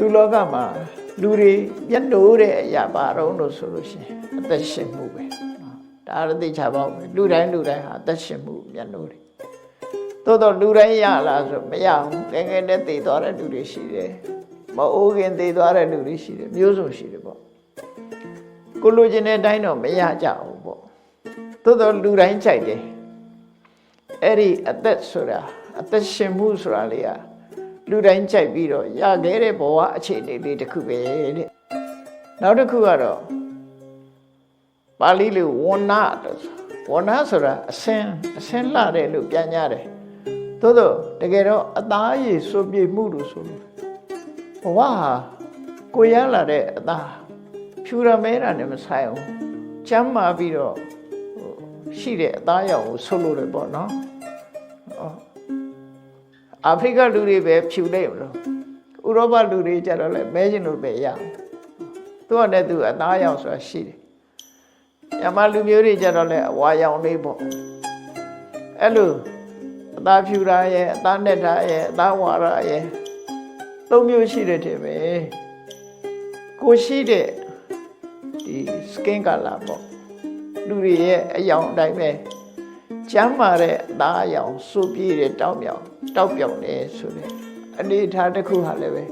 လူလောကမှာလူတွေမျက်နှိုးတဲ့အရာပါတော့လို့ဆိုလို့ရှိရင်အသက်ရှင်မှုပဲနော်ဒါရသိချပါဦးလူတိုင်းလူတိုင်းဟာအသက်ရှင်မှုမျက်နှိုးတွေသို့တော့လူတိုင်းရလားဆိုမရဘူးငယ်ငယ်နဲ့တည်သွားတဲ့လူတွေရှိတယ်မအိုးခင်တည်သွားတဲ့လူတွေရှိတယ်မျိုးစုံရှိတယ်ပေါ့ကိုလိုချင်တဲ့အတိုင်းတော့မရကြဘူးပေါ့သို့တော့လူတိုင်းကြိုက်တယ်အဲ့ဒီအသက်ဆိုတာအသက်ရှင်မှုဆိုတာလေးက လူတိုင်းကြိုက်ပြီးတော့ရခဲ့တဲ့ဘဝအခြေအနေလေးတစ်ခုပဲတဲ့နောက်တစ်ခုကတော့ပါဠိလိုဝဏလို့ဆိုဝဏဆိုတာအစင်အစင်လှတယ်လို့ပြန်ကြတယ်သို့တော့တကယ်တော့အသားရည်စွပြေမှုလို့ဆိုလို့ဘဝဟာကိုရလာတဲ့အသားဖြူရမဲတာနဲ့မဆိုင်ဘူးကျမ်းမာပြီးတော့ဟိုရှိတဲ့အသားရောင်ကိုဆုပ်လို့တယ်ပေါ့နော်ဟော အာဖရိကလူတွေပဲဖြူလိုက်မလို့ဥရောပလူတွေကြတော့လဲမဲကျင်လို့ပဲရအောင်သူကလည်းသူအသားရောင်ဆိုတာရှိတယ်ညမလူမျိုးတွေကြတော့လဲအဝါရောင်လေးပေါ့အဲ့လိုအသားဖြူတာရဲ့အသားနဲ့တာရဲ့အသားဝါရရဲ့သုံးမျိုးရှိတယ်တဲ့ပဲကိုရှိတဲ့ဒီ skin color ပေါ့လူတွေရဲ့အယောင်အတိုင်းပဲ ကျမ်းမာတဲ့အသားအရောင်စူပြည့်တဲ့တောက်မြောင်တောက်ပြောင်နေဆိုတဲ့အနေအထားတစ်ခုဟာလည်းပဲ